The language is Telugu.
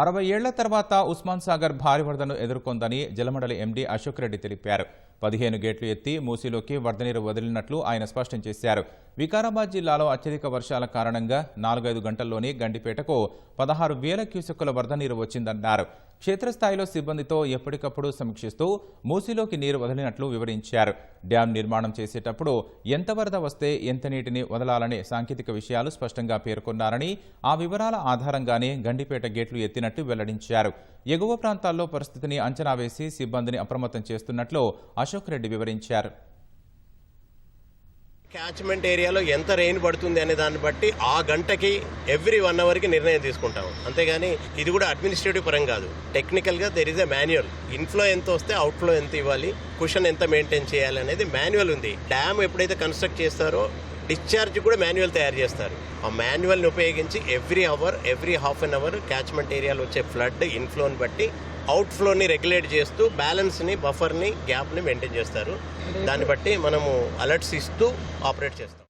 అరవై ఏళ్ళ తర్వాత ఉస్మాన్ సాగర్ భారీ వరదను ఎదుర్కొందని జలమండలి ఎండీ అశోక్ రెడ్డి తెలిపారు. పదిహేను గేట్లు ఎత్తి మూసీలోకి వరదనీరు వదిలినట్లు ఆయన స్పష్టం చేశారు. వికారాబాద్ జిల్లాలో అత్యధిక వర్షాల కారణంగా నాలుగైదు గంటల్లోనే గండిపేటకు పదహారు వేల క్యూసెక్కుల వరద నీరు వచ్చిందన్నారు. క్షేత్రస్థాయిలో సిబ్బందితో ఎప్పటికప్పుడు సమీక్షిస్తూ మూసీలోకి నీరు వదిలినట్లు వివరించారు. డ్యాం నిర్మాణం చేసేటప్పుడు ఎంత వరద వస్తే ఎంత నీటిని వదలాలనే సాంకేతిక విషయాలు స్పష్టంగా పేర్కొన్నారని ఆ వివరాల ఆధారంగానే గండిపేట గేట్లు ఎత్తినట్టు వెల్లడించారు. ఎగువ ప్రాంతాల్లో పరిస్థితిని అంచనా వేసి సిబ్బందిని అప్రమత్తం చేస్తున్నట్లు అశోక్ రెడ్డి వివరించారు. క్యాచ్మెంట్ ఏరియాలో ఎంత రెయిన్ పడుతుంది అనే దాన్ని బట్టి ఆ గంటకి ఎవ్రీ వన్ అవర్కి నిర్ణయం తీసుకుంటాం అంతేగాని ఇది కూడా అడ్మినిస్ట్రేటివ్ పరం కాదు. టెక్నికల్గా there is a manual inflow ఎంత వస్తే అవుట్ఫ్లో ఎంత ఇవ్వాలి? కుషన్ ఎంత మెయింటైన్ చేయాలి అనేది మాన్యువల్ ఉంది. డ్యామ్ ఎప్పుడైతే కన్స్ట్రక్ట్ చేస్తారో డిశ్చార్జ్ కూడా మాన్యువల్ తయారు చేస్తారు. ఆ మాన్యువల్ని ఉపయోగించి every hour every half an hour catchment ఏరియాలో వచ్చే ఫ్లడ్ ఇన్ఫ్లోని బట్టి అవుట్ఫ్లోని రెగ్యులేట్ చేస్తూ బ్యాలెన్స్ని బఫర్ని గ్యాప్ని మెయింటైన్ చేస్తారు. దాన్ని బట్టి మనము అలర్ట్స్ ఇస్తూ ఆపరేట్ చేస్తాం.